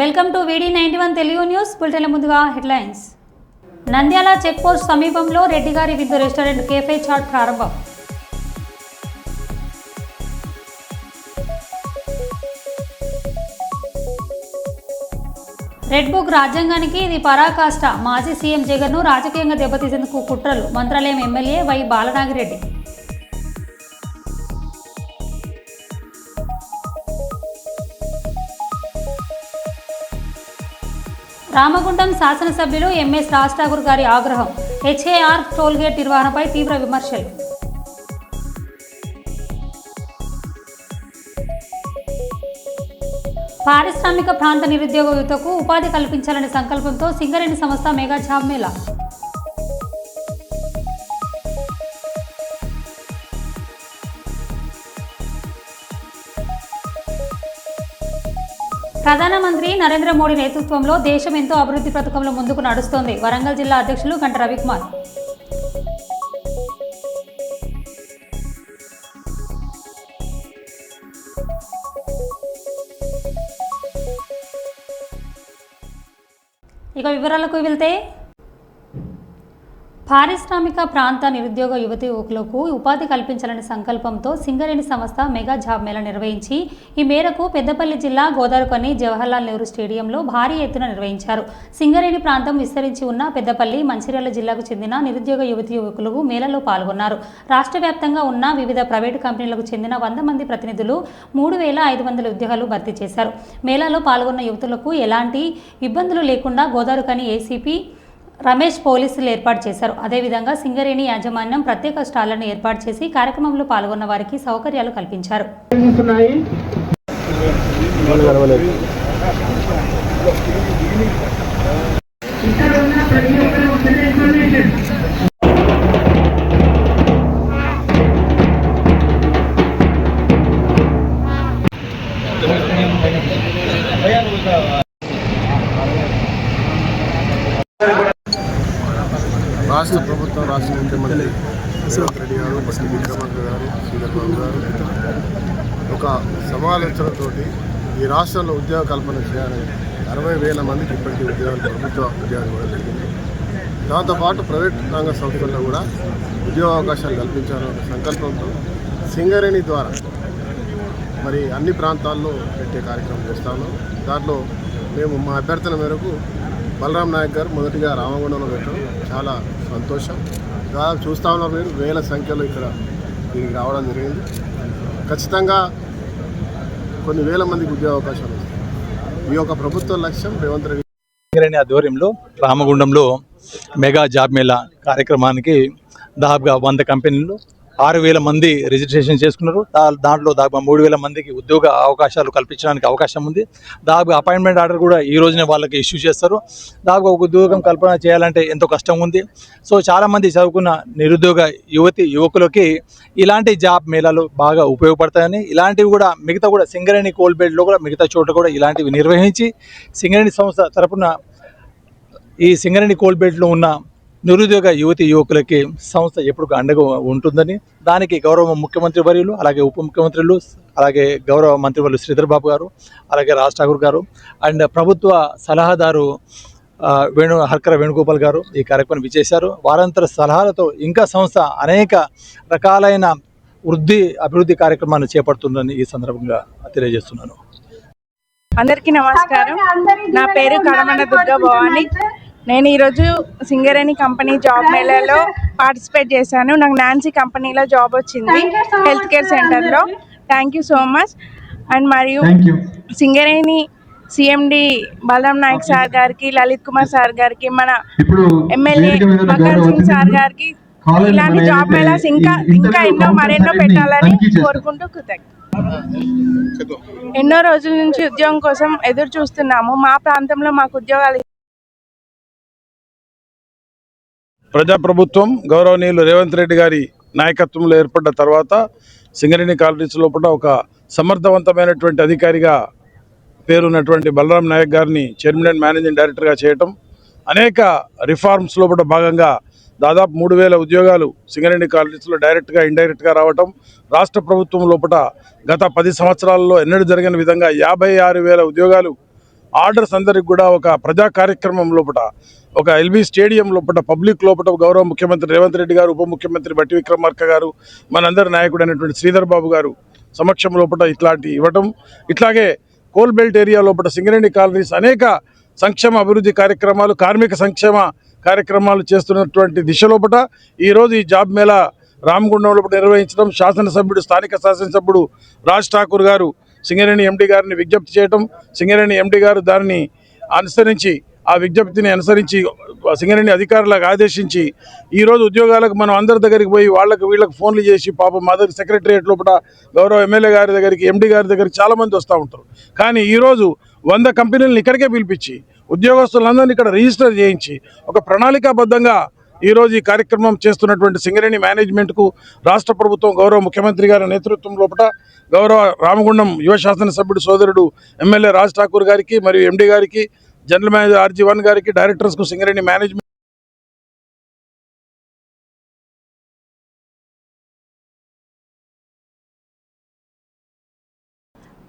Welcome to VD ninety one Telugu news బులెటిన్ల ముందుగా headlines. Nandyal check post సమీపంలో రెడ్డిగారి విందు రెస్టారెంట్ కేఫే చాట్ ప్రారంభం. రెడ్ బుక్ రాజ్యాంగానికి ఇది పరాకాష్ట. మాజీ సీఎం జగన్ను రాజకీయంగా దెబ్బతీసేందుకు కుట్రలు. Mantralayam MLA Y Balanagireddy. Ramagundam శాసనసభ్యులు ఎంఎస్ రాజ్ ఠాకూర్ గారి ఆగ్రహం. హెచ్ఏఆర్ టోల్గేట్ నిర్వహణపై తీవ్ర విమర్శలు. పారిశ్రామిక ప్రాంత నిరుద్యోగ యువతకు ఉపాధి కల్పించాలనే సంకల్పంతో సింగరేణి సంస్థ మెగా జాబ్ మేళా. ప్రధానమంత్రి నరేంద్ర మోడీ నేతృత్వంలో దేశం ఎంతో అభివృద్ధి పథకంలో ముందుకు నడుస్తోంది. వరంగల్ జిల్లా అధ్యక్షులు గంట రవికుమార్. ఇక వివరాలకు వెళ్తే పారిశ్రామిక ప్రాంత నిరుద్యోగ యువతి యువకులకు ఉపాధి కల్పించాలనే సంకల్పంతో సింగరేణి సంస్థ మెగా జాబ్ మేళా నిర్వహించి ఈ మేరకు పెద్దపల్లి జిల్లా గోదావరికొని జవహర్లాల్ నెహ్రూ స్టేడియంలో భారీ ఎత్తున నిర్వహించారు. సింగరేణి ప్రాంతం విస్తరించి ఉన్న పెద్దపల్లి మంచిర్యాల జిల్లాకు చెందిన నిరుద్యోగ యువతి యువకులు మేళలో పాల్గొన్నారు. రాష్ట్ర వ్యాప్తంగా ఉన్న వివిధ ప్రైవేటు కంపెనీలకు చెందిన వంద మంది ప్రతినిధులు మూడు వేల ఐదు వందల ఉద్యోగాలు భర్తీ చేశారు. మేళాలో పాల్గొన్న యువతులకు ఎలాంటి ఇబ్బందులు లేకుండా గోదావరికని ఏసీపీ రమేష్ పోలీసులు ఏర్పాటు చేశారు. అదేవిధంగా సింగరేణి యాజమాన్యం ప్రత్యేక స్టాళ్ళను ఏర్పాటు చేసి కార్యక్రమంలో పాల్గొన్న వారికి సౌకర్యాలు కల్పించారు. రాష్ట్ర ప్రభుత్వం రాష్ట్ర ముఖ్యమంత్రి రేవంత్ రెడ్డి గారు బట్టి విక్రమార్క గారు శ్రీధర్ గారు ఒక సమాలోచనతో ఈ రాష్ట్రంలో ఉద్యోగ కల్పన చేయాలని అరవై వేల మందికి ఇప్పటికీ ఉద్యోగాలు ప్రభుత్వ ఉద్యోగాలు కూడా జరిగింది. దాంతోపాటు ప్రైవేట్ రంగ సంస్థల్లో కూడా ఉద్యోగ అవకాశాలు కల్పించాలనే సంకల్పంతో సింగరేణి ద్వారా మరి అన్ని ప్రాంతాల్లో పెట్టే కార్యక్రమం చేస్తాను దాంట్లో మేము మా అభ్యర్థన మేరకు బలరాం నాయక్ గారు మొదటిగా రామగుండంలో పెట్టడం చాలా సంతోషం. దాదాపు చూస్తా ఉన్నారు మీరు వేల సంఖ్యలో ఇక్కడ దీనికి రావడం జరిగింది. ఖచ్చితంగా కొన్ని వేల మందికి ఉద్యోగ అవకాశాలు ఈ యొక్క ప్రభుత్వ లక్ష్యం రేవంత్ రెడ్డి ఆధ్వర్యంలో రామగుండంలో మెగా జాబ్ మేళా కార్యక్రమానికి దాదాపుగా వంద కంపెనీలు ఆరు వేల మంది రిజిస్ట్రేషన్ చేసుకున్నారు. దాంట్లో దాదాపు మూడు వేల మందికి ఉద్యోగ అవకాశాలు కల్పించడానికి అవకాశం ఉంది. దాదాపు అపాయింట్మెంట్ ఆర్డర్ కూడా ఈ రోజునే వాళ్ళకి ఇష్యూ చేస్తారు. దాదాపు ఒక ఉద్యోగం కల్పన చేయాలంటే ఎంతో కష్టం ఉంది. సో చాలామంది చదువుకున్న నిరుద్యోగ యువతి యువకులకి ఇలాంటి జాబ్ మేళాలు బాగా ఉపయోగపడతాయని ఇలాంటివి కూడా మిగతా కూడా సింగరేణి కోల్బెడ్లో కూడా మిగతా చోట కూడా ఇలాంటివి నిర్వహించి సింగరేణి సంస్థ తరపున ఈ సింగరేణి కోల్బెడ్లో ఉన్న నిరుద్యోగ యువతి యువకులకి సంస్థ ఎప్పుడు అండగా ఉంటుందని దానికి గౌరవ ముఖ్యమంత్రి వర్యులు అలాగే ఉప ముఖ్యమంత్రులు అలాగే గౌరవ మంత్రివర్యులు శ్రీధర్ బాబు గారు అలాగే రాజ్ ఠాకూర్ గారు అండ్ ప్రభుత్వ సలహాదారు వేణు హర్కర వేణుగోపాల్ గారు ఈ కార్యక్రమం విచ్చేశారు. వారంతర సలహాలతో ఇంకా సంస్థ అనేక రకాలైన వృద్ధి అభివృద్ధి కార్యక్రమాన్ని చేపడుతుందని ఈ సందర్భంగా తెలియజేస్తున్నాను. అందరికీ నమస్కారం. నా పేరు కడమండ దుర్గా భవాని నేను ఈరోజు సింగరేణి కంపెనీ జాబ్ మేళాలో పార్టిసిపేట్ చేశాను. నాకు నాన్సీ కంపెనీలో జాబ్ వచ్చింది. హెల్త్ కేర్ సెంటర్లో thank you so much and మరియు సింగరేణి సిఎండి బలరాం నాయక్ సార్ గారికి లలిత్ కుమార్ సార్ గారికి మన ఎమ్మెల్యే మకర్ సింగ్ సార్ గారికి ఇలాంటి జాబ్ మేళాస్ ఇంకా ఇంకా ఎన్నో మరెన్నో పెట్టాలని. కోరుకుంటూ కృతజ్ఞత ఎన్నో రోజుల నుంచి ఉద్యోగం కోసం ఎదురు చూస్తున్నాము. మా ప్రాంతంలో మాకు ఉద్యోగాలు ప్రజాప్రభుత్వం గౌరవనీయులు రేవంత్ రెడ్డి గారి నాయకత్వంలో ఏర్పడ్డ తర్వాత సింగరేణి కాలనీస్ లోపల ఒక సమర్థవంతమైనటువంటి అధికారిగా పేరున్నటువంటి బలరాం నాయక్ గారిని చైర్మన్ అండ్ మేనేజింగ్ డైరెక్టర్గా చేయటం అనేక రిఫార్మ్స్ లోపల భాగంగా దాదాపు మూడు వేల ఉద్యోగాలు సింగరేణి కాలనీస్లో డైరెక్ట్గా ఇండైరెక్ట్గా రావటం రాష్ట్ర ప్రభుత్వం లోపల గత పది సంవత్సరాల్లో ఎన్నడూ జరగని విధంగా యాభై ఆరు వేల ఉద్యోగాలు ఆర్డర్స్ అందరికి కూడా ఒక ప్రజా కార్యక్రమం లోపల ఒక ఎల్బీ స్టేడియం లోపల పబ్లిక్ లోపల గౌరవ ముఖ్యమంత్రి రేవంత్ రెడ్డి గారు ఉప ముఖ్యమంత్రి బట్టి విక్రమార్క గారు మనందరి నాయకుడు అయినటువంటి శ్రీధర్ బాబు గారు సమక్షం లోపల ఇట్లాంటి ఇవ్వటం. ఇట్లాగే కోల్ బెల్ట్ ఏరియా లోపల సింగరేణి కాలనీస్ అనేక సంక్షేమ అభివృద్ధి కార్యక్రమాలు కార్మిక సంక్షేమ కార్యక్రమాలు చేస్తున్నటువంటి దిశ లోపల ఈరోజు ఈ జాబ్ మేళా రామగుండం లోపల నిర్వహించడం. శాసనసభ్యుడు స్థానిక శాసనసభ్యుడు రాజ్ ఠాకూర్ గారు సింగరేణి ఎండి గారిని విజ్ఞప్తి చేయటం సింగరేణి ఎండి గారు దానిని అనుసరించి ఆ విజ్ఞప్తిని అనుసరించి సింగరేణి అధికారులకు ఆదేశించి ఈరోజు ఉద్యోగాలకు మనం అందరి దగ్గరికి పోయి వాళ్ళకి వీళ్ళకి ఫోన్లు చేసి పాపం మా దగ్గర సెక్రటరియట్ లోపల గౌరవ ఎమ్మెల్యే గారి దగ్గరికి ఎండి గారి దగ్గరికి చాలామంది వస్తూ ఉంటారు. కానీ ఈరోజు వంద కంపెనీలను ఇక్కడికే పిలిపించి ఉద్యోగస్తులందరినీ ఇక్కడ రిజిస్టర్ చేయించి ఒక ప్రణాళికాబద్ధంగా ఈరోజు ఈ కార్యక్రమం చేస్తున్నటువంటి సింగరేణి మేనేజ్మెంట్కు రాష్ట్ర ప్రభుత్వం గౌరవ ముఖ్యమంత్రి గారి నేతృత్వం లోపల గౌరవ రామగుండం యువ శాసనసభ్యుడు సోదరుడు ఎమ్మెల్యే రాజ్ ఠాకూర్ గారికి మరియు ఎండి గారికి జనరల్ మేనేజర్ ఆర్జీ వన్ గారికి డైరెక్టర్స్కు సింగరేణి మేనేజ్మెంట్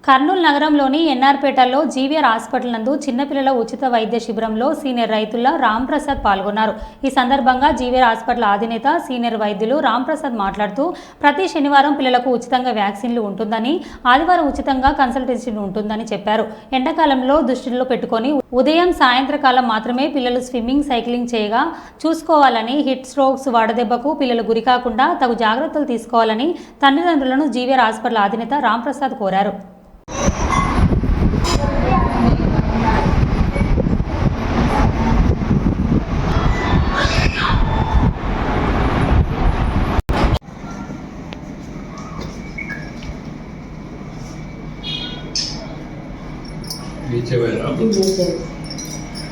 కర్నూలు నగరంలోని ఎన్ఆర్పేటలో జీవీఆర్ హాస్పిటల్ నందు చిన్నపిల్లల ఉచిత వైద్య శిబిరంలో సీనియర్ రైతుల రాంప్రసాద్ పాల్గొన్నారు. ఈ సందర్భంగా జీవీఆర్ హాస్పిటల్ అధినేత సీనియర్ వైద్యులు రాంప్రసాద్ మాట్లాడుతూ ప్రతి శనివారం పిల్లలకు ఉచితంగా వ్యాక్సిన్లు ఉంటుందని ఆదివారం ఉచితంగా కన్సల్టేషన్ ఉంటుందని చెప్పారు. ఎండాకాలంలో దృష్టిలో పెట్టుకొని ఉదయం సాయంత్రకాలం మాత్రమే పిల్లలు స్విమ్మింగ్ సైక్లింగ్ చేయగా చూసుకోవాలని హిట్ స్ట్రోక్స్ వడదెబ్బకు పిల్లలు గురికాకుండా తగు జాగ్రత్తలు తీసుకోవాలని తల్లిదండ్రులను జీవీఆర్ హాస్పిటల్ అధినేత రాంప్రసాద్ కోరారు.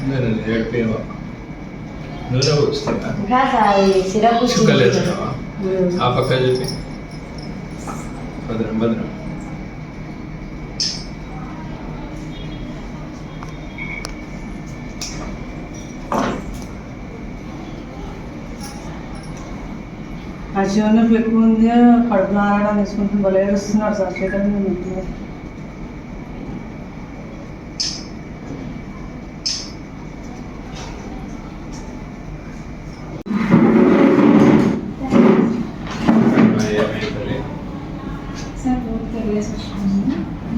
నేను వస్తుందా చుక్కలు వేస్తున్నావా ఆ పక్క చెప్పి భద్రం భద్రం ఆ ఎక్కువ ఉంది? కడుపు నారాయణ తీసుకుంటుంది భలే సార్. చైతన్య ఉంటుంది. ఏమైతుంది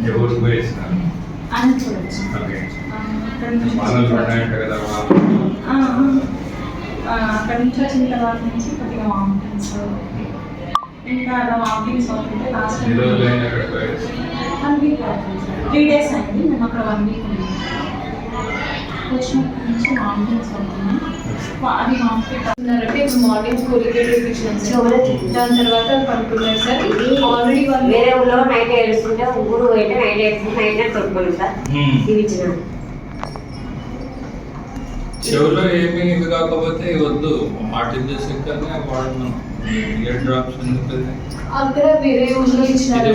ఏ ఊరికి పోయేసినాను ఓకే వానలు పడ్డాయంట కదా వానలు. అక్కడ నుంచి వచ్చిన తర్వాత నుంచి కొద్దిగా వామిటింగ్స్ ఇంకా అలా వామిటింగ్స్ అవుతుంటే లాస్ట్ ఎన్ని రోజులు అయింది అక్కడ పోయేసి వన్ వీక్ అవుతుంది సార్ త్రీ డేస్ అయింది. మేము అక్కడ వన్ వీక్ ఉన్నాం. వచ్చినప్పటి నుంచి వామిటింగ్స్ అవుతున్నాయి అది వామిటింగ్ అంటే ఇప్పుడు మార్నింగ్ స్కూల్కి చూపించాను సార్ దాని తర్వాత పడుకున్నారు సార్. ఆల్రెడీ వాళ్ళు వేరే ఊళ్ళో నైట్ ఏడుస్తుంటే ఊరు పోయితే నైట్ ఏడుస్తుంటే నైట్ తొడుకోను సార్. ఇవి ఇచ్చిన. చెవులో ఏమీ ఇది కాకపోతే వద్దు. మార్టిన్ కన్నా వాడను డ్రాప్స్ ఎందుకు అక్కడ వేరే ఇచ్చినారు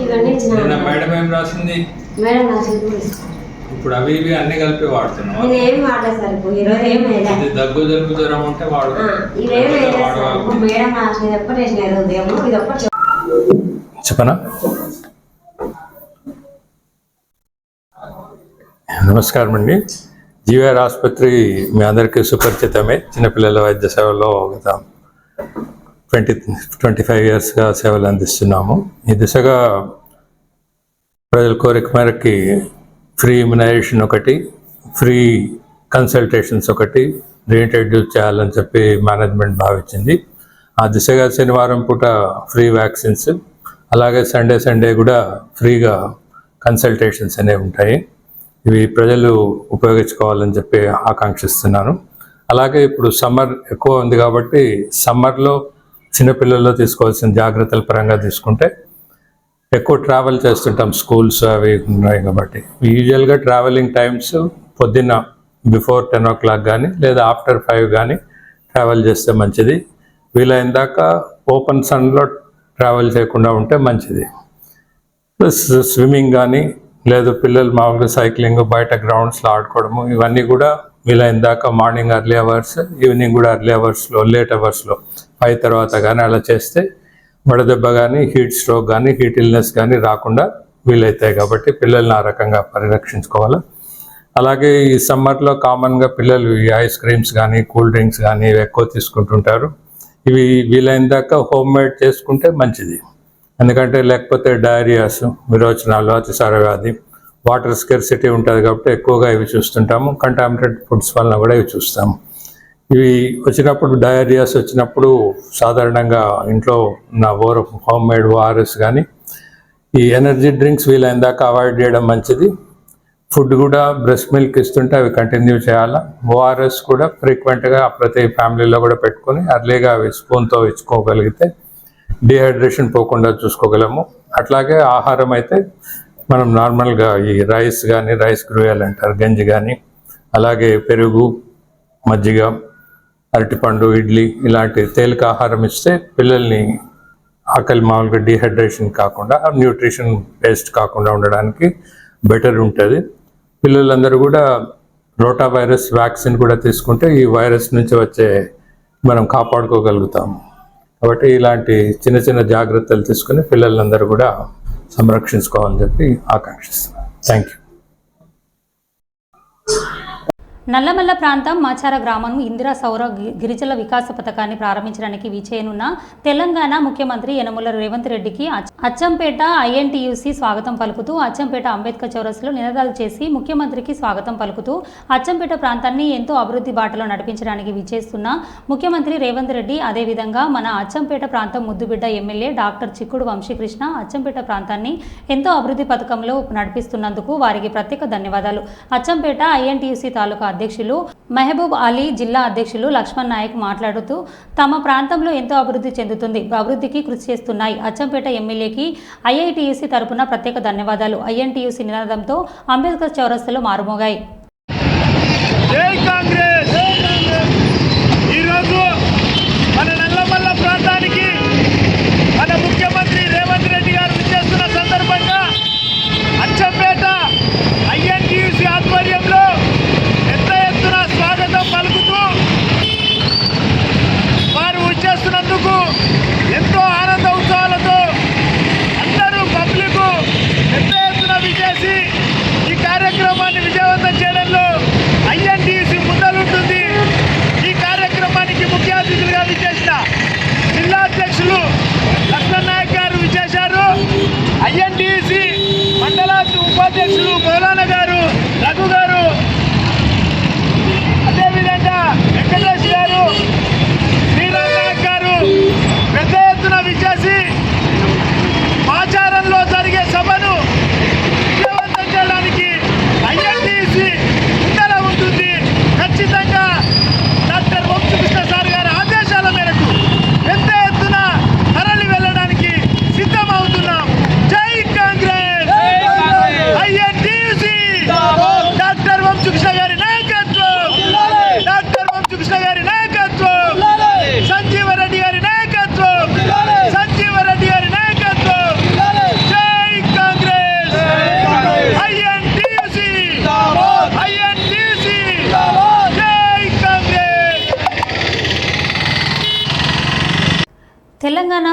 ఇది నిన్న మేడం ఏం రాసింది? మేడం నా చేతులు తీసుకోండి. ఇప్పుడు అవి ఇవి అన్ని కలిపి వాడుతున్నావా? నేను ఏం వాడలేదు సార్ ఇప్పుడు ఈరోజు ఏం వేయలే. ఇది దగ్గు జలుబు జ్వరం ఉంటే వాడు సార్. ఇప్పుడు మేడం ఎప్పుడు ఉదయం ఇది ఒక్కటి చెప్పనా? నమస్కారం అండి. జీవీఆర్ ఆసుపత్రి మీ అందరికీ సుపరిచితమే. చిన్నపిల్లల వైద్య సేవలో గత ట్వంటీ ట్వంటీ ఫైవ్ ఇయర్స్గా సేవలు అందిస్తున్నాము. ఈ దిశగా ప్రజల కోరిక మేరకి ఫ్రీ ఇమ్యునైజేషన్ ఒకటి ఫ్రీ కన్సల్టేషన్స్ ఒకటి రీఇంట్రడ్యూస్ చేయాలని చెప్పి మేనేజ్మెంట్ భావించింది. ఆ దిశగా శనివారం పూట ఫ్రీ వ్యాక్సిన్స్ అలాగే సండే సండే కూడా ఫ్రీగా కన్సల్టేషన్స్ అనేవి ఉంటాయి. ఇవి ప్రజలు ఉపయోగించుకోవాలని చెప్పి ఆకాంక్షిస్తున్నాను అలాగే ఇప్పుడు సమ్మర్ ఎక్కువ ఉంది కాబట్టి సమ్మర్లో చిన్నపిల్లల్లో తీసుకోవాల్సిన జాగ్రత్తల పరంగా తీసుకుంటే ఎక్కువ ట్రావెల్ చేస్తుంటాం స్కూల్స్ అవి ఉన్నాయి కాబట్టి. యూజువల్గా ట్రావెలింగ్ టైమ్స్ పొద్దున్న బిఫోర్ టెన్ ఓ క్లాక్ కానీ లేదా ఆఫ్టర్ ఫైవ్ కానీ ట్రావెల్ చేస్తే మంచిది. వీలైన దాకా ఓపెన్ సన్లో ట్రావెల్ చేయకుండా ఉంటే మంచిది. ప్లస్ స్విమ్మింగ్ కానీ లేదు పిల్లలు మామూలుగా సైక్లింగ్ బయట గ్రౌండ్స్లో ఆడుకోవడము ఇవన్నీ కూడా వీలైన దాకా మార్నింగ్ అర్లీ అవర్స్ ఈవినింగ్ కూడా అర్లీ అవర్స్లో లేట్ అవర్స్లో ఫైవ్ తర్వాత కానీ అలా చేస్తే వడదెబ్బ కానీ హీట్ స్ట్రోక్ కానీ హీట్ ఇల్నెస్ కానీ రాకుండా వీలవుతాయి కాబట్టి పిల్లల్ని ఆ రకంగా పరిరక్షించుకోవాలి. అలాగే ఈ సమ్మర్లో కామన్గా పిల్లలు ఈ ఐస్ క్రీమ్స్ కానీ కూల్ డ్రింక్స్ కానీ ఇవి ఎక్కువ తీసుకుంటుంటారు. ఇవి వీలైన దాకా హోమ్ మేడ్ చేసుకుంటే మంచిది. ఎందుకంటే లేకపోతే డయారియాస్ విరోచనాలు అతిసార వ్యాధి వాటర్ స్కెర్సిటీ ఉంటుంది కాబట్టి ఎక్కువగా ఇవి చూస్తుంటాము. కంటామినేటెడ్ ఫుడ్స్ వలన కూడా ఇవి చూస్తాము. ఇవి వచ్చినప్పుడు డయారియాస్ వచ్చినప్పుడు సాధారణంగా ఇంట్లో ఉన్న ఓర హోమ్ మేడ్ ఓఆర్ఎస్ కానీ ఈ ఎనర్జీ డ్రింక్స్ వీలైన దాకా అవాయిడ్ చేయడం మంచిది. ఫుడ్ కూడా బ్రెస్ట్ మిల్క్ ఇస్తుంటే అవి కంటిన్యూ చేయాలా? ఓఆర్ఎస్ కూడా ఫ్రీక్వెంట్గా ప్రతి ఫ్యామిలీలో కూడా పెట్టుకొని అర్లీగా అవి స్పూన్తో ఇచ్చుకోగలిగితే డిహైడ్రేషన్ పోకుండా చూసుకోగలము. అట్లాగే ఆహారం అయితే మనం నార్మల్గా ఈ రైస్ కానీ రైస్ గ్రూయాలు అంటారు గంజి కానీ అలాగే పెరుగు మజ్జిగ అరటిపండు ఇడ్లీ ఇలాంటి తేలిక ఆహారం ఇస్తే పిల్లల్ని ఆకలి మామూలుగా డిహైడ్రేషన్ కాకుండా న్యూట్రిషన్ బేస్డ్ కాకుండా ఉండడానికి బెటర్ ఉంటుంది. పిల్లలందరూ కూడా రోటా వైరస్ వ్యాక్సిన్ కూడా తీసుకుంటే ఈ వైరస్ నుంచి వచ్చే మనం కాపాడుకోగలుగుతాము. కాబట్టి ఇలాంటి చిన్న చిన్న జాగ్రత్తలు తీసుకుని పిల్లలందరూ కూడా సంరక్షించుకోవాలని చెప్పి ఆకాంక్షిస్తున్నాను. థ్యాంక్ యూ నల్లమల్ల ప్రాంతం మాచార గ్రామం ఇందిరా సౌర గి- వికాస పథకాన్ని ప్రారంభించడానికి విచేయనున్న తెలంగాణ ముఖ్యమంత్రి యనమల రేవంత్ రెడ్డికి అచ్చంపేట ఐఎన్టీయూసీ స్వాగతం పలుకుతూ అచ్చంపేట అంబేద్కర్ చౌరస్లో నినాదాలు చేసి ముఖ్యమంత్రికి స్వాగతం పలుకుతూ అచ్చంపేట ప్రాంతాన్ని ఎంతో అభివృద్ధి బాటలో నడిపించడానికి విచేస్తున్న ముఖ్యమంత్రి రేవంత్ రెడ్డి అదేవిధంగా మన అచ్చంపేట ప్రాంతం ముద్దుబిడ్డ ఎమ్మెల్యే డాక్టర్ చిక్కుడు వంశీకృష్ణ అచ్చంపేట ప్రాంతాన్ని ఎంతో అభివృద్ధి పథకంలో నడిపిస్తున్నందుకు వారికి ప్రత్యేక ధన్యవాదాలు. అచ్చంపేట ఐఎన్టీయూసీ తాలూకా అధ్యక్షులు మహబూబ్ అలీ జిల్లా అధ్యక్షులు లక్ష్మణ్ నాయక్ మాట్లాడుతూ తమ ప్రాంతంలో ఎంతో అభివృద్ధి చెందుతుంది. అభివృద్ధికి కృషి చేస్తున్నాయి. అచ్చంపేట ఎమ్మెల్యేకి ఐఐటీయూసీ తరపున ప్రత్యేక ధన్యవాదాలు. ఐఎన్టీయూసీ నినాదంతో అంబేద్కర్ చౌరస్తాలో మారుమోగాయి. ఈరోజు మన నల్లమల్ల ప్రాంతానికి మన ముఖ్యమంత్రి రేవంత్ రెడ్డి గారు చేస్తున్న సందర్భంగా అచ్చంపేట ఐఎన్టీయూసీ ఆధ్వర్యంలో పెద్ద ఎత్తున స్వాగతం పలుకుతూ వారు వచ్చేస్తున్నందుకు ఎంతో ఆనంద ఉత్సవాలతో అందరూ పబ్లిక్ పెద్ద ఎత్తున విచేసి ఈ కార్యక్రమాన్ని విజయవంతం చేయడంలో ఐఎన్టీసీ ముందలుంటుంది ఈ కార్యక్రమానికి ముఖ్య అతిథులుగా విచ్చేసిన జిల్లా అధ్యక్షులు లక్ష్మణ్ నాయక్ గారు విచ్చేశారు ఐఎన్టీసీ మండల ఉపాధ్యక్షులు మౌలానా గారు రఘు గారు అదేవిధంగా వెంకటేష్ గారు శ్రీరామ్ నాయక్ గారు పెద్ద ఎత్తున విచ్చేసి ఆచారంలో జరిగే సభను విజయవంతం చేయడానికి ఐఎన్టీసీ ముందర ఉంటుంది ఖచ్చితంగా డాక్టర్ వంశకృష్ణ సార్ గారి ఆదేశాల మేరకు పెద్ద ఎత్తున తరలి వెళ్ళడానికి సిద్ధమవుతున్నాం జై కాంగ్రెస్ ఐఎన్టీసీ డాక్టర్ వంశకృష్ణ గారి నాయకత్వం డాక్టర్ వంశకృష్ణ గారి నాయకత్వం సంజీవరెడ్డి గారి నాయకత్వం సంజీవరెడ్డి గారి నాయకత్వం జై కాంగ్రెస్ ఐఎన్టీసీ ఐఎన్టీసీ జై కాంగ్రెస్ తెలంగాణ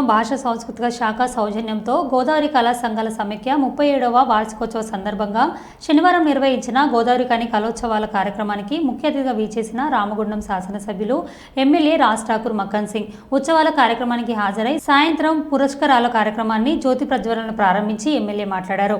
ప్రభుత్వం భాష సాంస్కృతిక శాఖ సౌజన్యంతో గోదావరి కళా సంఘాల సమైక్య ముప్పై ఏడవ వార్షికోత్సవ సందర్భంగా శనివారం నిర్వహించిన గోదావరి కని కళోత్సవాల కార్యక్రమానికి ముఖ్య అతిథిగా వీచేసిన రామగుండం శాసనసభ్యులు ఎమ్మెల్యే రాజ్ ఠాకూర్ మక్కన్ సింగ్. ఉత్సవాల కార్యక్రమానికి హాజరై సాయంత్రం పురస్కారాల కార్యక్రమాన్ని జ్యోతి ప్రజ్వలన ప్రారంభించి ఎమ్మెల్యే మాట్లాడారు.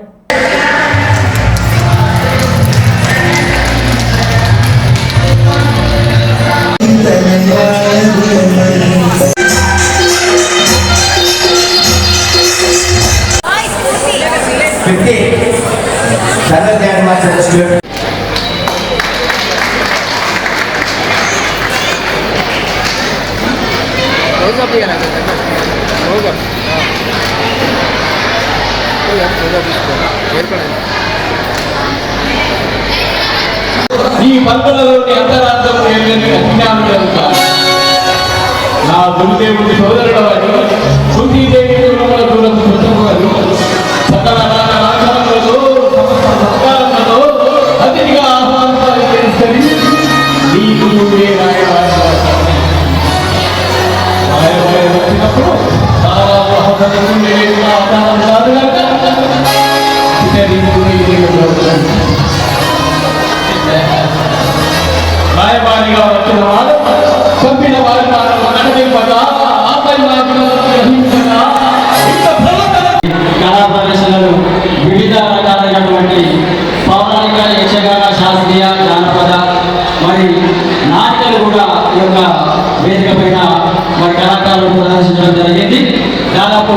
ఈ పలుకులలోని అంతరార్థం ఏమని అజ్ఞానం జరుగుతాను నా గురుదేవుడి సోదరుడు వాడు శృతిదేవి దూరం సకల said he would be here with us. भाई भाई का वक्त मारो सब भी नवाज मारो मन में पता आप ही मारो नहीं पता इतना फल करा कला प्रदर्शनलो వివిధ రకాలైనటువంటి పౌరాణిక యక్షగాన శాస్త్రీయ జానపద మరి నాట్యాలు కూడా ఈ యొక్క వేదిక పైన మరి కళాకారులు ప్రదర్శించడం జరిగింది. దాదాపు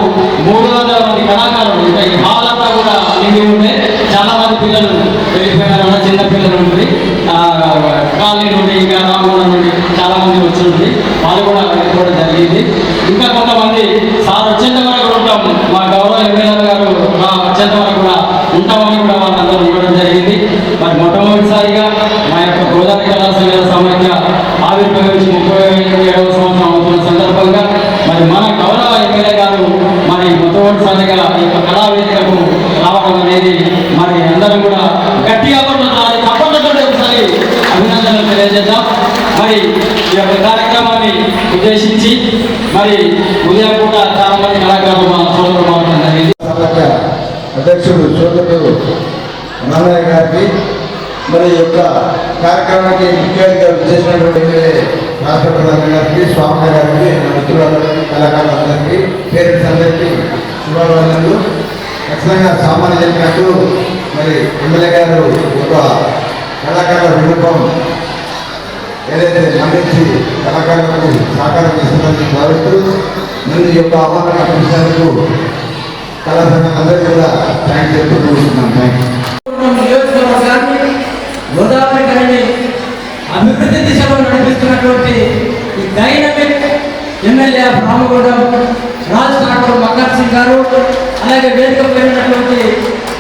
మూడు వందల మంది కళాకారులు ఇంకా ఈ హాల్ అంతా కూడా నిండి ఉంటే చాలా మంది పిల్లలు వెళ్ళిపోయినారు చిన్న పిల్లలు నుండి కాలనీ నుండి ఇంకా రామగుండం నుండి చాలా మంది వచ్చింది వాళ్ళు కూడా వెళ్ళిపోవడం జరిగింది. ఇంకా కొంతమంది సార్ వచ్చేంత వరకు ఉంటాం మా గౌరవ ఎమ్మెల్యే గారు మా వచ్చేంత వరకు కూడా ఉంటామని కూడా వాళ్ళందరూ ఇవ్వడం జరిగింది మరి మొట్టమొదటిసారిగా మా యొక్క గోదావరి కళాశాల సమైక్య ఆవిర్భవించి ముప్పై ఏడవ సంవత్సరం అవుతున్న సందర్భంగా మరి మన గౌరవ ఎమ్మెల్యే గారు మరి మొట్టమొదటిసారిగా ఈ యొక్క కళావేదికకు రావడం అనేది మరి అందరూ కూడా గట్టిగా పడుతున్నారు తప్పకుండా ఒకసారి అభినందనలు తెలియజేద్దాం మరి ఈ యొక్క కార్యక్రమాన్ని ఉద్దేశించి మరి ఉదయం కూడా చాలా మంది కళాకారులు మా సోదరులు మాట్లాడడం అధ్యక్షుడు సోదరుడు నాన్నయ్య గారికి మరి ఈ యొక్క కార్యక్రమానికి ముఖ్యంగా చేసినటువంటి రాష్ట్ర ప్రధాని గారికి స్వామి గారికి మిత్రులందరికీ కళాకారులందరికీ పేరెంట్స్ అందరికీ శుభాభినందనలు ఖచ్చితంగా సామాన్య చెప్పినట్టు మరి ఎమ్మెల్యే గారు ఒక కళాకారుల విన్నపం ఏదైతే మన్నించి కళాకారులకు సహకారం చేస్తున్నారని భావిస్తూ నేను ఈ యొక్క ఆహ్వానం కల్పించినందుకు కళా సంఘం అందరికీ కూడా థ్యాంక్స్ చెప్తూ చూస్తున్నాను థ్యాంక్ గోదావరి గారిని అభివృద్ధి దిశలో నడిపిస్తున్నటువంటి ఈ డైనమిక్ ఎమ్మెల్యే రామగూడెం రాజ్ ఠాకూర్ మకర్ సింగ్ గారు అలాగే వేదిక పెరిగినటువంటి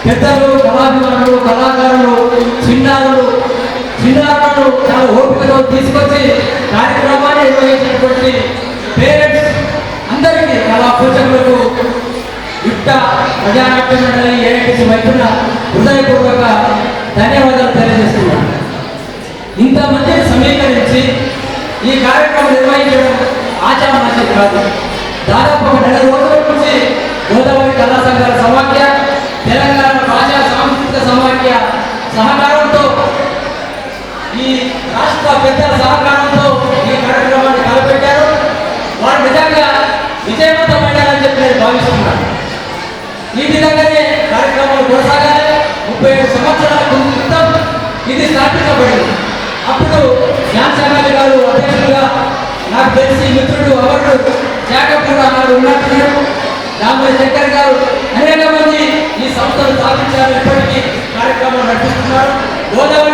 పెద్దలు కళాభిమానులు కళాకారులు చిన్నారులు చిన్నారులను చాలా ఓపికతో తీసుకొచ్చి కార్యక్రమాన్ని నిర్వహించినటువంటి పేరెంట్స్ అందరికీ కళా పూజకులకు యుక్త ప్రజానాట్య మండలి ఏఐటిసి వైపున హృదయపూర్వక ధన్యవాదాలు తెలియజేస్తున్నాను. ఇంతమందిని సమీకరించి ఈ కార్యక్రమం నిర్వహించడం ఆచారమాచం కాదు. దాదాపు ఒక నెల రోజుల నుంచి గోదావరి కళా సంఘాల సమాఖ్య తెలంగాణ భాషా సాంస్కృతిక సమాఖ్య సహకారంతో ఈ రాష్ట్ర పెద్దల సహకారంతో ఈ కార్యక్రమాన్ని తలపెట్టారు. వారు నిజంగా విజయవంతమైనారని చెప్పి నేను భావిస్తున్నాను. ఈ విధంగానే కార్యక్రమాలు కొనసాగాలి. ముప్పై ఏడు సంవత్సరాల క్రితం ఇది స్థాపించబడింది. అప్పుడు ధ్యాన్ సంగాలి గారు అధ్యక్షులుగా నాకు తెలిసి మిత్రుడు అవరుడు జాకపూర్ గారు ఉన్నట్టు రామయ్య శంకర్ గారు అనేక మంది ఈ సంస్థను స్థాపించారు. ఇప్పటికీ కార్యక్రమాలు నడిపిస్తున్నారు గోదావరి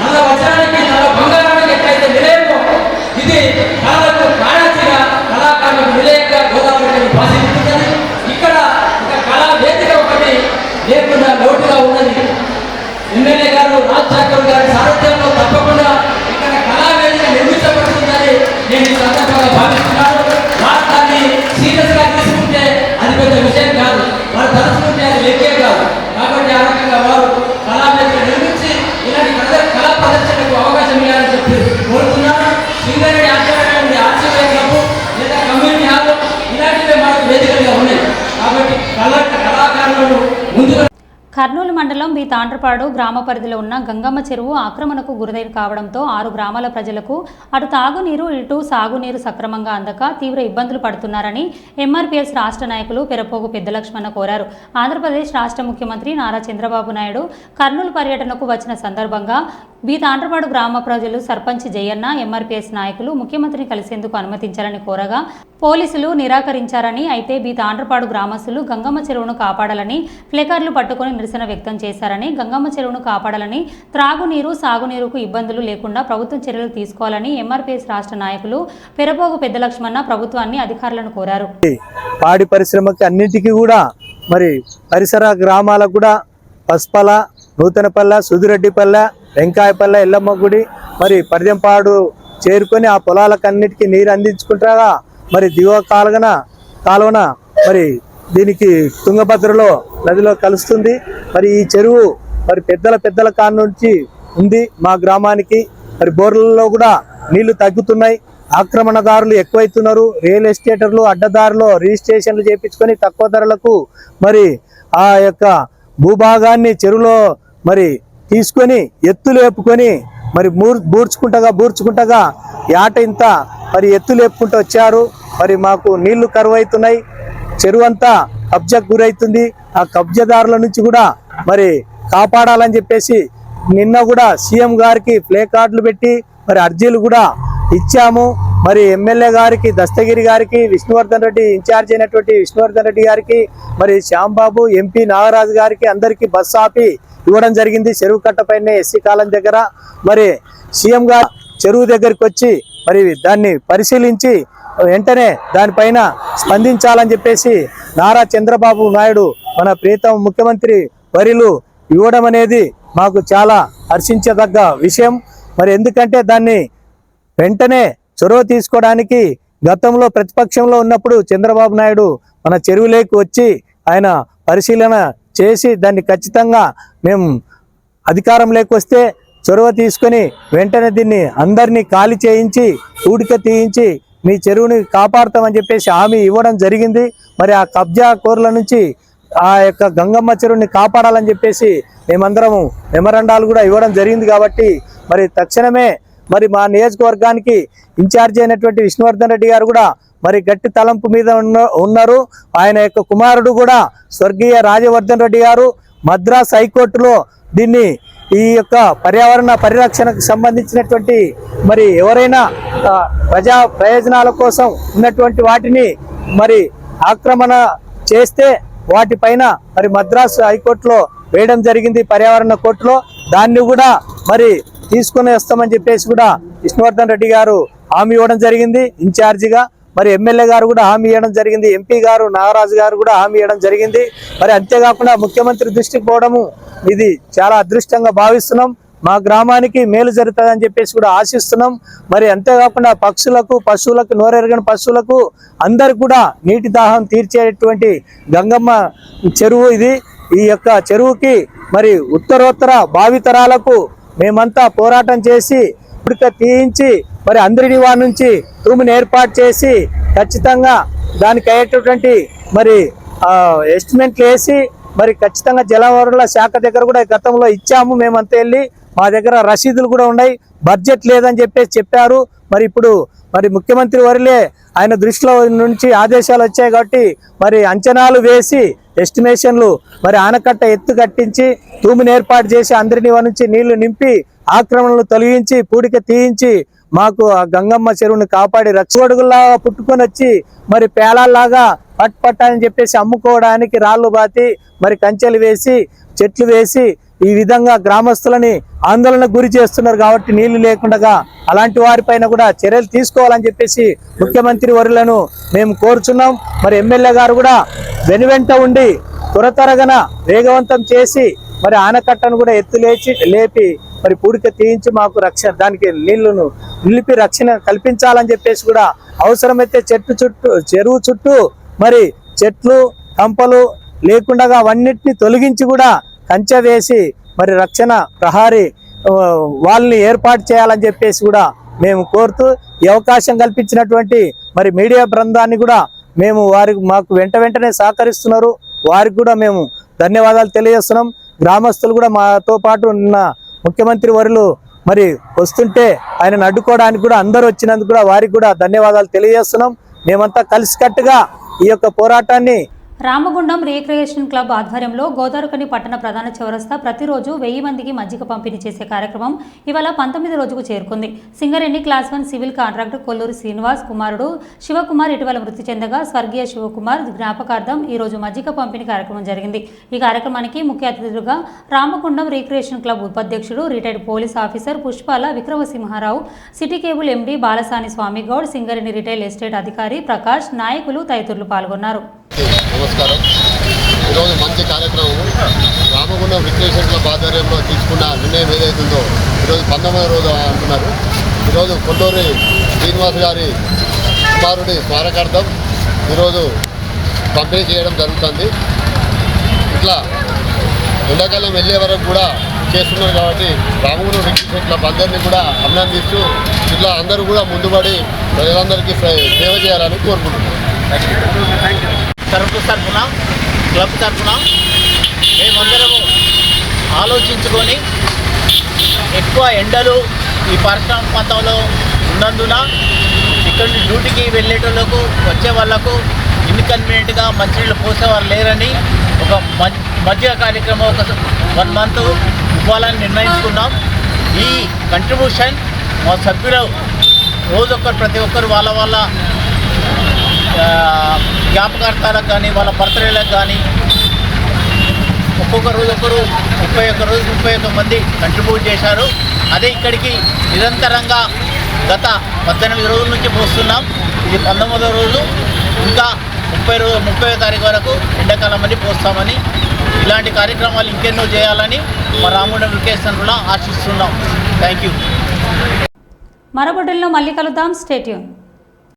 నల్ల వచనానికి నల్ల బంగారానికి ఎట్లయితే నిలయమో ఇది కళలకు కాళాచిగా కళాకారులకు నిలయంగా గోదావరి భాషిస్తుంది ఇక్కడ ఒక కళా వేదిక ఒకటి లేకుండా లోటుగా ఉన్నది. ఎమ్మెల్యే గారు గారి సారథ్యంలో తప్పకుండా ఇక్కడ కళా వేదిక నిర్మించబడుతుందని నేను ఈ సందర్భంగా భావిస్తున్నాను. వారు తీసుకుంటే అది పెద్ద విషయం కాదు. వారు తలుచుకుంటే అది లెక్కే కాదు. కాబట్టి ఆ రకంగా వారు ఈ తాండ్రపాడు గ్రామ పరిధిలో ఉన్న గంగమ్మ చెరువు ఆక్రమణకు గురై కావడంతో ఆరు గ్రామాల ప్రజలకు అటు తాగునీరు ఇటు సాగునీరు సక్రమంగా అందక తీవ్ర ఇబ్బందులు పడుతున్నారని ఎంఆర్పీఎస్ రాష్ట్ర నాయకులు పెరపోగు పెద్దలక్ష్మణ కోరారు. ఆంధ్రప్రదేశ్ రాష్ట్ర ముఖ్యమంత్రి నారా చంద్రబాబు నాయుడు కర్నూలు పర్యటనకు వచ్చిన సందర్భంగా బి తాండ్రపాడు గ్రామ ప్రజలు సర్పంచ్ జయన్న ఎంఆర్పీఎస్ నాయకులు ముఖ్యమంత్రిని కలిసేందుకు అనుమతించాలని కోరగా పోలీసులు నిరాకరించారని అయితే బి తాండ్రపాడు గ్రామస్తులు గంగమ్మ చెరువును కాపాడాలని ఫ్లెకర్లు పట్టుకొని నిరసన వ్యక్తం చేశారని గంగమ్మ చెరువును కాపాడాలని త్రాగునీరు సాగునీరుకు ఇబ్బందులు లేకుండా ప్రభుత్వం చర్యలు తీసుకోవాలని ఎంఆర్పీఎస్ రాష్ట్ర నాయకులు పెరపోగు పెద్దలక్ష్మణ ప్రభుత్వాన్ని అధికారులను కోరారు. పాడి పరిశ్రమకి అన్నిటికీ కూడా మరి పరిసర గ్రామాలకు కూడా పసుపల నూతనపల్లె సుధిరెడ్డిపల్ల వెంకాయపల్లె ఎల్లమ్మ గుడి మరి పర్యంపాడు చేరుకొని ఆ పొలాలకన్నిటికీ నీరు అందించుకుంటారా? మరి దిగువ కాలువన కాలువన మరి దీనికి తుంగభద్రలో నదిలో కలుస్తుంది. మరి ఈ చెరువు మరి పెద్దల పెద్దల కాడ నుంచి ఉంది మా గ్రామానికి. మరి బోర్లలో కూడా నీళ్ళు తగ్గుతున్నాయి. ఆక్రమణదారులు ఎక్కువైతున్నారు. రియల్ ఎస్టేటర్లు అడ్డదారులు రిజిస్ట్రేషన్లు చేయించుకొని తక్కువ ధరలకు మరి ఆ యొక్క భూభాగాన్ని చెరువులో మరి తీసుకొని ఎత్తు లేపుకొని మరి మూర్ బూడ్చుకుంటగా బూడ్చుకుంటగా యాట ఇంత మరి ఎత్తు లేపుకుంటూ వచ్చారు. మరి మాకు నీళ్ళు కరువైతున్నాయి. చెరువు అంతా కబ్జాకు గురవుతుంది ఆ కబ్జాదారుల నుంచి కూడా మరి కాపాడాలని చెప్పేసి నిన్న కూడా సీఎం గారికి ప్లే కార్డులు పెట్టి మరి అర్జీలు కూడా ఇచ్చాము. మరి ఎమ్మెల్యే గారికి దస్తగిరి గారికి విష్ణువర్ధన్ రెడ్డి ఇన్ఛార్జ్ అయినటువంటి విష్ణువర్ధన్ రెడ్డి గారికి మరి శ్యాంబాబు ఎంపీ నాగరాజు గారికి అందరికీ బస్సు ఆపి ఇవ్వడం జరిగింది చెరువు కట్టపైనే ఎస్సీ కాలం దగ్గర. మరి సీఎం గారు చెరువు దగ్గరికి వచ్చి మరి దాన్ని పరిశీలించి వెంటనే దానిపైన స్పందించాలని చెప్పేసి నారా చంద్రబాబు నాయుడు మన ప్రీతం ముఖ్యమంత్రి వరిలు ఇవ్వడం అనేది మాకు చాలా హర్షించదగ్గ విషయం. మరి ఎందుకంటే దాన్ని వెంటనే చొరవ తీసుకోవడానికి గతంలో ప్రతిపక్షంలో ఉన్నప్పుడు చంద్రబాబు నాయుడు మన చెరువులేకి వచ్చి ఆయన పరిశీలన చేసి దాన్ని ఖచ్చితంగా మేము అధికారంలోకి వస్తే చొరవ తీసుకొని వెంటనే దీన్ని అందరినీ ఖాళీ చేయించి ఊడిక తీయించి మీ చెరువుని కాపాడుతామని చెప్పేసి హామీ ఇవ్వడం జరిగింది. మరి ఆ కబ్జా కోర్ల నుంచి ఆ యొక్క గంగమ్మ చెరువుని కాపాడాలని చెప్పేసి మేమందరము మెమరండాలు కూడా ఇవ్వడం జరిగింది కాబట్టి మరి తక్షణమే మరి మా నియోజకవర్గానికి ఇన్ఛార్జ్ అయినటువంటి విష్ణువర్ధన్ రెడ్డి గారు కూడా మరి గట్టి తలంపు మీద ఉన్న ఉన్నారు. ఆయన యొక్క కుమారుడు కూడా స్వర్గీయ రాజవర్ధన్ రెడ్డి గారు. మద్రాస్ హైకోర్టులో దీన్ని ఈ యొక్క పర్యావరణ పరిరక్షణకు సంబంధించినటువంటి మరి ఎవరైనా ప్రజా ప్రయోజనాల కోసం ఉన్నటువంటి వాటిని మరి ఆక్రమణ చేస్తే వాటిపైన మరి మద్రాసు హైకోర్టులో వేయడం జరిగింది పర్యావరణ కోర్టులో. దాన్ని కూడా మరి తీసుకుని వస్తామని చెప్పేసి కూడా విష్ణువర్ధన్ రెడ్డి గారు హామీ ఇవ్వడం జరిగింది. ఇన్ఛార్జిగా మరి ఎమ్మెల్యే గారు కూడా హామీ ఇవ్వడం జరిగింది. ఎంపీ గారు నాగరాజు గారు కూడా హామీ ఇవ్వడం జరిగింది. మరి అంతేకాకుండా ముఖ్యమంత్రి దృష్టికి పోవడము ఇది చాలా అదృష్టంగా భావిస్తున్నాం. మా గ్రామానికి మేలు జరుగుతుందని చెప్పేసి కూడా ఆశిస్తున్నాం. మరి అంతేకాకుండా పక్షులకు పశువులకు నోరెరగని పశువులకు అందరు కూడా నీటి దాహం తీర్చేటువంటి గంగమ్మ చెరువు ఇది. ఈ యొక్క చెరువుకి మరి ఉత్తరోత్తర భావితరాలకు మేమంతా పోరాటం చేసి ఉడక తీయించి మరి అందరిని వారి నుంచి రూమ్ని ఏర్పాటు చేసి ఖచ్చితంగా దానికి అయ్యేటటువంటి మరి ఎస్టిమేట్లు వేసి మరి ఖచ్చితంగా జలవనరుల శాఖ దగ్గర కూడా గతంలో ఇచ్చాము మేమంతా వెళ్ళి మా దగ్గర రసీదులు కూడా ఉన్నాయి బడ్జెట్ లేదని చెప్పేసి చెప్పారు. మరి ఇప్పుడు మరి ముఖ్యమంత్రి వరిలే ఆయన దృష్టిలో నుంచి ఆదేశాలు వచ్చాయి కాబట్టి మరి అంచనాలు వేసి ఎస్టిమేషన్లు మరి ఆనకట్ట ఎత్తు కట్టించి తూమిని ఏర్పాటు చేసి అందరిని నుంచి నీళ్ళు నింపి ఆక్రమణలు తొలగించి పూడిక తీయించి మాకు ఆ గంగమ్మ చెరువుని కాపాడి రక్షోడుగుల్లాగా పుట్టుకొని వచ్చి మరి పేలాల్లాగా పట్ పట్ అని చెప్పేసి అమ్ముకోవడానికి రాళ్ళు బాతి మరి కంచెలు వేసి చెట్లు వేసి ఈ విధంగా గ్రామస్తులని ఆందోళనకు గురి చేస్తున్నారు కాబట్టి నీళ్ళు లేకుండా అలాంటి వారిపైన కూడా చర్యలు తీసుకోవాలని చెప్పేసి ముఖ్యమంత్రి వరులను మేము కోరుచున్నాం. మరి ఎమ్మెల్యే గారు కూడా వెనువెంట ఉండి త్వరతరగన వేగవంతం చేసి మరి ఆనకట్టను కూడా ఎత్తు లేచి లేపి మరి పూడిక తీయించి మాకు రక్షణ దానికి నీళ్ళను నిలిపి రక్షణ కల్పించాలని చెప్పేసి కూడా అవసరమైతే చెట్టు చుట్టూ చెరువు చుట్టూ మరి చెట్లు కంపలు లేకుండా అవన్నిటిని తొలగించి కూడా కంచె వేసి మరి రక్షణ ప్రహారీ వాళ్ళని ఏర్పాటు చేయాలని చెప్పేసి కూడా మేము కోరుతూ ఈ అవకాశం కల్పించినటువంటి మరి మీడియా బృందాన్ని కూడా మేము వారికి మాకు వెంట వెంటనే సహకరిస్తున్నారు. వారికి కూడా మేము ధన్యవాదాలు తెలియజేస్తున్నాం. గ్రామస్తులు కూడా మాతో పాటు ఉన్న ముఖ్యమంత్రి వరులు మరి వస్తుంటే ఆయనను అడ్డుకోవడానికి కూడా అందరూ వచ్చినందుకు కూడా వారికి కూడా ధన్యవాదాలు తెలియజేస్తున్నాం. మేమంతా కలిసికట్టుగా ఈ యొక్క పోరాటాన్ని రామగుండం రీక్రియేషన్ క్లబ్ ఆధ్వర్యంలో గోదావరికని పట్టణ ప్రధాన చౌరస్తా ప్రతిరోజు వెయ్యి మందికి మజ్జిగ పంపిణీ చేసే కార్యక్రమం ఇవాళ పంతొమ్మిది రోజుకు చేరుకుంది. Singareni class one civil contractor Kolluru Srinivas కుమారుడు శివకుమార్ ఇటీవల మృతి చెందగా స్వర్గీయ శివకుమార్ జ్ఞాపకార్థం ఈ రోజు మజ్జిగ పంపిణీ కార్యక్రమం జరిగింది. ఈ కార్యక్రమానికి ముఖ్య అతిథులుగా రామగుండం రీక్రియేషన్ క్లబ్ ఉపాధ్యక్షుడు retired police officer Pushpala Vikramasimharao city cable MD Balasani Swamy Goud Singareni retail estate అధికారి ప్రకాష్ నాయకులు తదితరులు పాల్గొన్నారు. నమస్కారం. ఈరోజు మంచి కార్యక్రమం. రామగుండం రిక్రియేషన్ల ఆధ్వర్యంలో తీసుకున్న నిర్ణయం ఏదైతుందో ఈరోజు పంతొమ్మిదవ రోజు అంటున్నారు. ఈరోజు కొల్లూరి శ్రీనివాస్ గారి కుమారుడి స్మారకార్థం ఈరోజు పంపిణీ చేయడం జరుగుతుంది. ఇట్లా ఎండాకాలం వెళ్ళే వరకు కూడా చేస్తున్నారు కాబట్టి రామగుండం రిక్రియేషన్ క్లబ్ అందరినీ కూడా అభినందిస్తూ ఇట్లా అందరూ కూడా ముందుపడి ప్రజలందరికీ సేవ చేయాలని కోరుకుంటున్నాను తరపు తరఫున క్లబ్ తరఫున మేమందరము ఆలోచించుకొని ఎక్కువ ఎండలు ఈ పరిశ్రమ ప్రాంతంలో ఉన్నందున ఇక్కడ డ్యూటీకి వెళ్ళేటోళ్ళకు వచ్చే వాళ్ళకు ఇన్కన్వీనియంట్గా మంచినీళ్ళు పోసేవారు లేరని ఒక మధ్య మధ్య కార్యక్రమం ఒక వన్ మంత్ ఇవ్వాలని నిర్ణయించుకున్నాం. ఈ కంట్రిబ్యూషన్ మా సభ్యులు రోజు ఒక్కరు ప్రతి ఒక్కరు వాళ్ళ వాళ్ళ జ్ఞాపకార్థాలకు కానీ వాళ్ళ బర్త్డేలకు కానీ ఒక్కొక్క రోజు ఒకరు ముప్పై ఒక్క రోజు ముప్పై ఒక్క మంది కంట్రిబ్యూట్ చేశారు. అదే ఇక్కడికి నిరంతరంగా గత పద్దెనిమిది రోజుల నుంచి పోస్తున్నాం. ఇది పంతొమ్మిదో రోజు. ఇంకా ముప్పై రోజు ముప్పై తారీఖు వరకు ఎండాకాలం అని పోస్తామని ఇలాంటి కార్యక్రమాలు ఇంకెన్నో చేయాలని మా రాముడు వికేషన్లో ఆశిస్తున్నాం. థ్యాంక్ యూ మరొకటిలో మళ్ళీ కలుద్దాం. స్టేట్యూన్